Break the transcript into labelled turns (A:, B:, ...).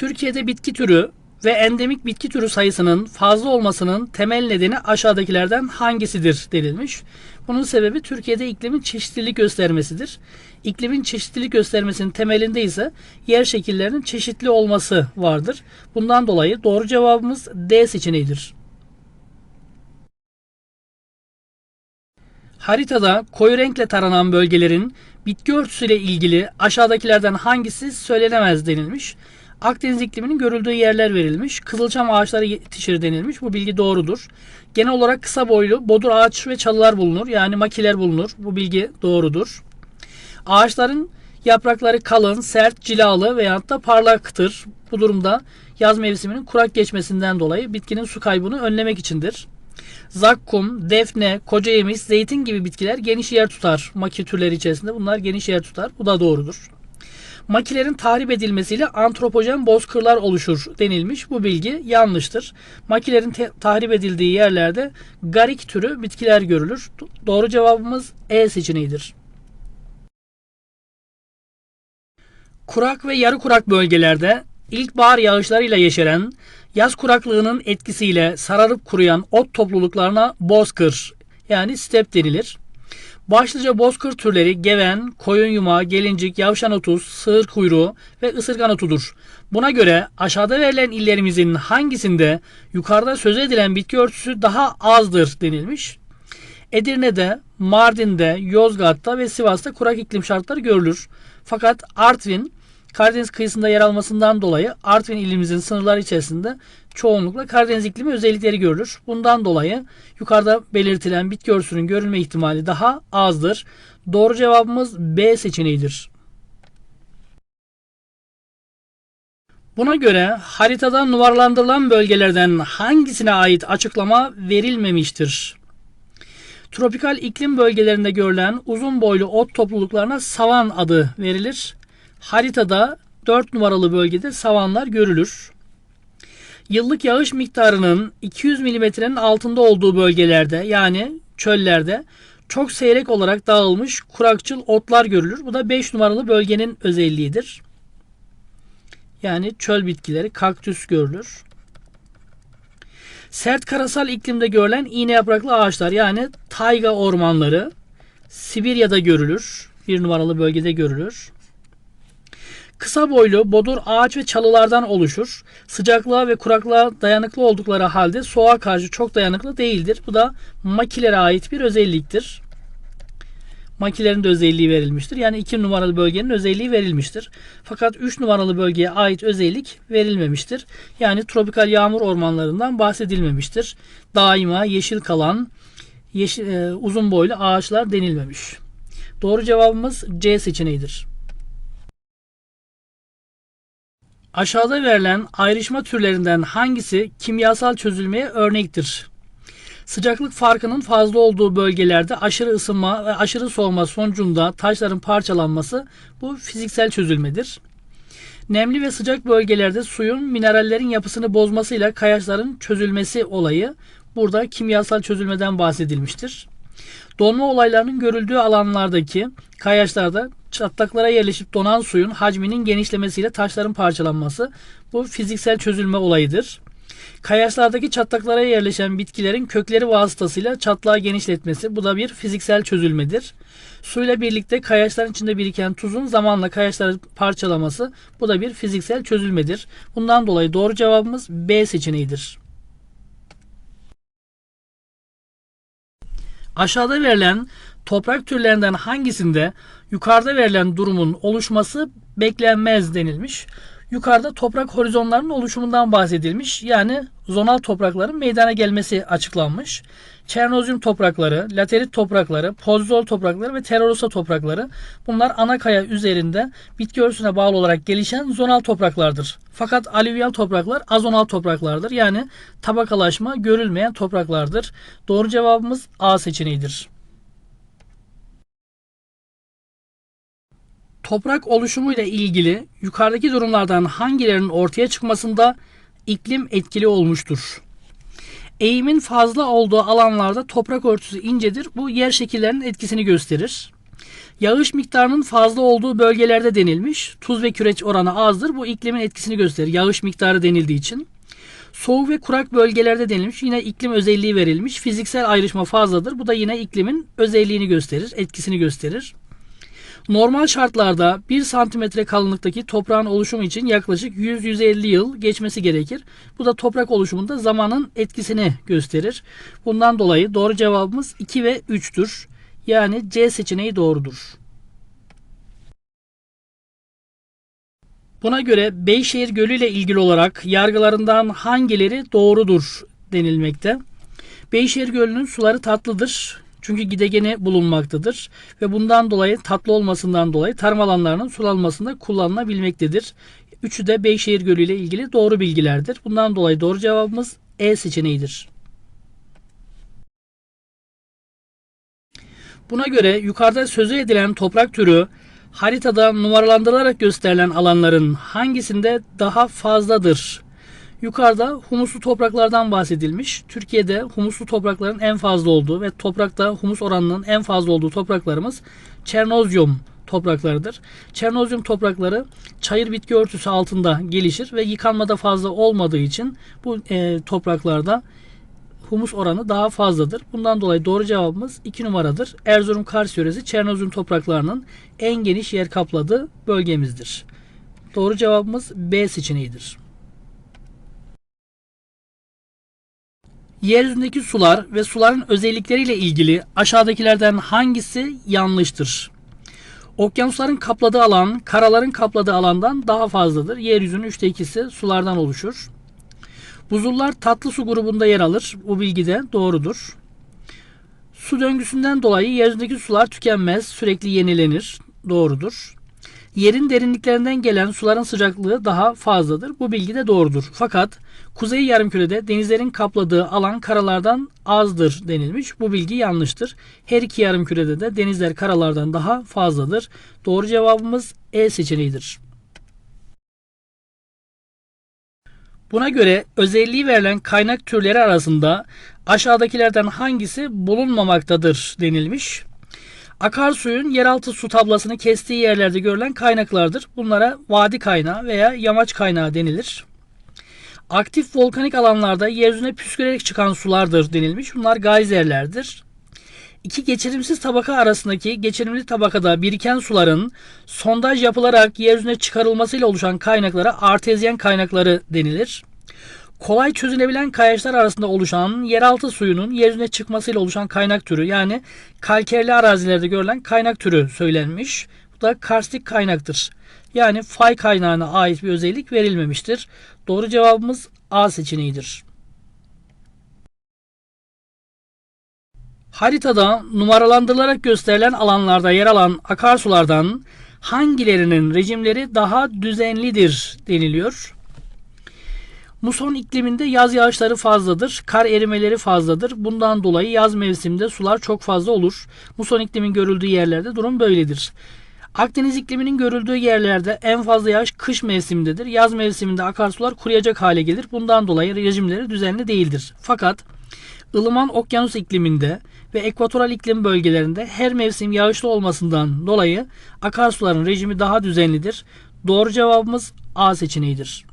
A: Türkiye'de bitki türü ve endemik bitki türü sayısının fazla olmasının temel nedeni aşağıdakilerden hangisidir denilmiş. Bunun sebebi Türkiye'de iklimin çeşitlilik göstermesidir. İklimin çeşitlilik göstermesinin temelinde ise yer şekillerinin çeşitli olması vardır. Bundan dolayı doğru cevabımız D seçeneğidir. Haritada koyu renkle taranan bölgelerin bitki örtüsüyle ilgili aşağıdakilerden hangisi söylenemez denilmiş. Akdeniz ikliminin görüldüğü yerler verilmiş. Kızılçam ağaçları yetişir denilmiş. Bu bilgi doğrudur. Genel olarak kısa boylu bodur ağaç ve çalılar bulunur. Yani makiler bulunur. Bu bilgi doğrudur. Ağaçların yaprakları kalın, sert, cilalı veyahut da parlaktır. Bu durumda yaz mevsiminin kurak geçmesinden dolayı bitkinin su kaybını önlemek içindir. Zakkum, defne, koca yemiş, zeytin gibi bitkiler geniş yer tutar. Maki türleri içerisinde bunlar geniş yer tutar. Bu da doğrudur. Makilerin tahrip edilmesiyle antropojen bozkırlar oluşur denilmiş. Bu bilgi yanlıştır. Makilerin tahrip edildiği yerlerde garik türü bitkiler görülür. Do- Doğru cevabımız E seçeneğidir. Kurak ve yarı kurak bölgelerde ilkbahar yağışlarıyla yeşeren, yaz kuraklığının etkisiyle sararıp kuruyan ot topluluklarına bozkır yani step denilir. Başlıca bozkır türleri geven, koyun yumağı, gelincik, yavşan otu, sığır kuyruğu ve ısırgan otudur. Buna göre aşağıda verilen illerimizin hangisinde yukarıda söz edilen bitki örtüsü daha azdır denilmiş. Edirne'de, Mardin'de, Yozgat'ta ve Sivas'ta kurak iklim şartları görülür. Fakat Artvin, Karadeniz kıyısında yer almasından dolayı Artvin ilimizin sınırları içerisinde çoğunlukla Karadeniz iklimi özellikleri görülür. Bundan dolayı yukarıda belirtilen bitki örtüsünün görülme ihtimali daha azdır. Doğru cevabımız B seçeneğidir. Buna göre haritada numaralandırılan bölgelerden hangisine ait açıklama verilmemiştir? Tropikal iklim bölgelerinde görülen uzun boylu ot topluluklarına savan adı verilir. Haritada 4 numaralı bölgede savanlar görülür. Yıllık yağış miktarının 200 milimetrenin altında olduğu bölgelerde yani çöllerde çok seyrek olarak dağılmış kurakçıl otlar görülür. Bu da 5 numaralı bölgenin özelliğidir. Yani çöl bitkileri, kaktüs görülür. Sert karasal iklimde görülen iğne yapraklı ağaçlar yani tayga ormanları Sibirya'da görülür. Bir numaralı bölgede görülür. Kısa boylu bodur ağaç ve çalılardan oluşur. Sıcaklığa ve kuraklığa dayanıklı oldukları halde soğuğa karşı çok dayanıklı değildir. Bu da makilere ait bir özelliktir. Makilerin de özelliği verilmiştir. Yani 2 numaralı bölgenin özelliği verilmiştir. Fakat 3 numaralı bölgeye ait özellik verilmemiştir. Yani tropikal yağmur ormanlarından bahsedilmemiştir. Daima yeşil kalan yeşil, e, uzun boylu ağaçlar denilmemiş. Doğru cevabımız C seçeneğidir. Aşağıda verilen ayrışma türlerinden hangisi kimyasal çözülmeye örnektir? Sıcaklık farkının fazla olduğu bölgelerde aşırı ısınma ve aşırı soğuma sonucunda taşların parçalanması bu fiziksel çözülmedir. Nemli ve sıcak bölgelerde suyun minerallerin yapısını bozmasıyla kayaçların çözülmesi olayı burada kimyasal çözülmeden bahsedilmiştir. Donma olaylarının görüldüğü alanlardaki kayaçlarda çatlaklara yerleşip donan suyun hacminin genişlemesiyle taşların parçalanması bu fiziksel çözülme olayıdır. Kayaçlardaki çatlaklara yerleşen bitkilerin kökleri vasıtasıyla çatlağı genişletmesi bu da bir fiziksel çözülmedir. Suyla birlikte kayaçların içinde biriken tuzun zamanla kayaçları parçalaması bu da bir fiziksel çözülmedir. Bundan dolayı doğru cevabımız B seçeneğidir. Aşağıda verilen toprak türlerinden hangisinde yukarıda verilen durumun oluşması beklenmez denilmiş. Yukarıda toprak horizonlarının oluşumundan bahsedilmiş. Yani zonal toprakların meydana gelmesi açıklanmış. Çernozyum toprakları, laterit toprakları, pozol toprakları ve terorosa toprakları bunlar ana kaya üzerinde bitki örtüsüne bağlı olarak gelişen zonal topraklardır. Fakat alüvyal topraklar azonal topraklardır. Yani tabakalaşma görülmeyen topraklardır. Doğru cevabımız A seçeneğidir. Toprak oluşumuyla ilgili yukarıdaki durumlardan hangilerinin ortaya çıkmasında iklim etkili olmuştur? Eğimin fazla olduğu alanlarda toprak örtüsü incedir. Bu yer şekillerinin etkisini gösterir. Yağış miktarının fazla olduğu bölgelerde denilmiş. Tuz ve küreç oranı azdır. Bu iklimin etkisini gösterir. Yağış miktarı denildiği için. Soğuk ve kurak bölgelerde denilmiş. Yine iklim özelliği verilmiş. Fiziksel ayrışma fazladır. Bu da yine iklimin özelliğini gösterir, etkisini gösterir. Normal şartlarda 1 santimetre kalınlıktaki toprağın oluşumu için yaklaşık 100-150 yıl geçmesi gerekir. Bu da toprak oluşumunda zamanın etkisini gösterir. Bundan dolayı doğru cevabımız 2 ve 3'tür. Yani C seçeneği doğrudur. Buna göre Beyşehir Gölü ile ilgili olarak yargılarından hangileri doğrudur denilmekte. Beyşehir Gölü'nün suları tatlıdır. Çünkü gidegeni bulunmaktadır ve bundan dolayı tatlı olmasından dolayı tarım alanlarının sulanmasında kullanılabilmektedir. Üçü de Beyşehir Gölü ile ilgili doğru bilgilerdir. Bundan dolayı doğru cevabımız E seçeneğidir. Buna göre yukarıda sözü edilen toprak türü haritada numaralandırılarak gösterilen alanların hangisinde daha fazladır? Yukarıda humuslu topraklardan bahsedilmiş. Türkiye'de humuslu toprakların en fazla olduğu ve toprakta humus oranının en fazla olduğu topraklarımız Çernozyum topraklarıdır. Çernozyum toprakları çayır bitki örtüsü altında gelişir ve yıkanmada fazla olmadığı için bu e, topraklarda humus oranı daha fazladır. Bundan dolayı doğru cevabımız 2 numaradır. Erzurum Kars yöresi Çernozyum topraklarının en geniş yer kapladığı bölgemizdir. Doğru cevabımız B seçeneğidir. Yeryüzündeki sular ve suların özellikleriyle ilgili aşağıdakilerden hangisi yanlıştır? Okyanusların kapladığı alan, karaların kapladığı alandan daha fazladır. Yeryüzünün üçte ikisi sulardan oluşur. Buzullar tatlı su grubunda yer alır. Bu bilgi de doğrudur. Su döngüsünden dolayı yeryüzündeki sular tükenmez, sürekli yenilenir. Doğrudur. Yerin derinliklerinden gelen suların sıcaklığı daha fazladır. Bu bilgi de doğrudur. Fakat kuzey yarımkürede denizlerin kapladığı alan karalardan azdır denilmiş. Bu bilgi yanlıştır. Her iki yarımkürede de denizler karalardan daha fazladır. Doğru cevabımız E seçeneğidir. Buna göre özelliği verilen kaynak türleri arasında aşağıdakilerden hangisi bulunmamaktadır denilmiş. Akarsuyun yeraltı su tablasını kestiği yerlerde görülen kaynaklardır. Bunlara vadi kaynağı veya yamaç kaynağı denilir. Aktif volkanik alanlarda yeryüzüne püskürerek çıkan sulardır denilmiş. Bunlar gayzerlerdir. İki geçirimsiz tabaka arasındaki geçirimli tabakada biriken suların sondaj yapılarak yeryüzüne çıkarılmasıyla oluşan kaynaklara artezyen kaynakları denilir. Kolay çözülebilen kayaçlar arasında oluşan yeraltı suyunun yeryüzüne çıkmasıyla oluşan kaynak türü yani kalkerli arazilerde görülen kaynak türü söylenmiş. Bu da karstik kaynaktır. Yani fay kaynağına ait bir özellik verilmemiştir. Doğru cevabımız A seçeneğidir. Haritada numaralandırılarak gösterilen alanlarda yer alan akarsulardan hangilerinin rejimleri daha düzenlidir deniliyor. Muson ikliminde yaz yağışları fazladır, kar erimeleri fazladır. Bundan dolayı yaz mevsiminde sular çok fazla olur. Muson iklimin görüldüğü yerlerde durum böyledir. Akdeniz ikliminin görüldüğü yerlerde en fazla yağış kış mevsimindedir. Yaz mevsiminde akarsular kuruyacak hale gelir. Bundan dolayı rejimleri düzenli değildir. Fakat ılıman okyanus ikliminde ve ekvatoral iklim bölgelerinde her mevsim yağışlı olmasından dolayı akarsuların rejimi daha düzenlidir. Doğru cevabımız A seçeneğidir.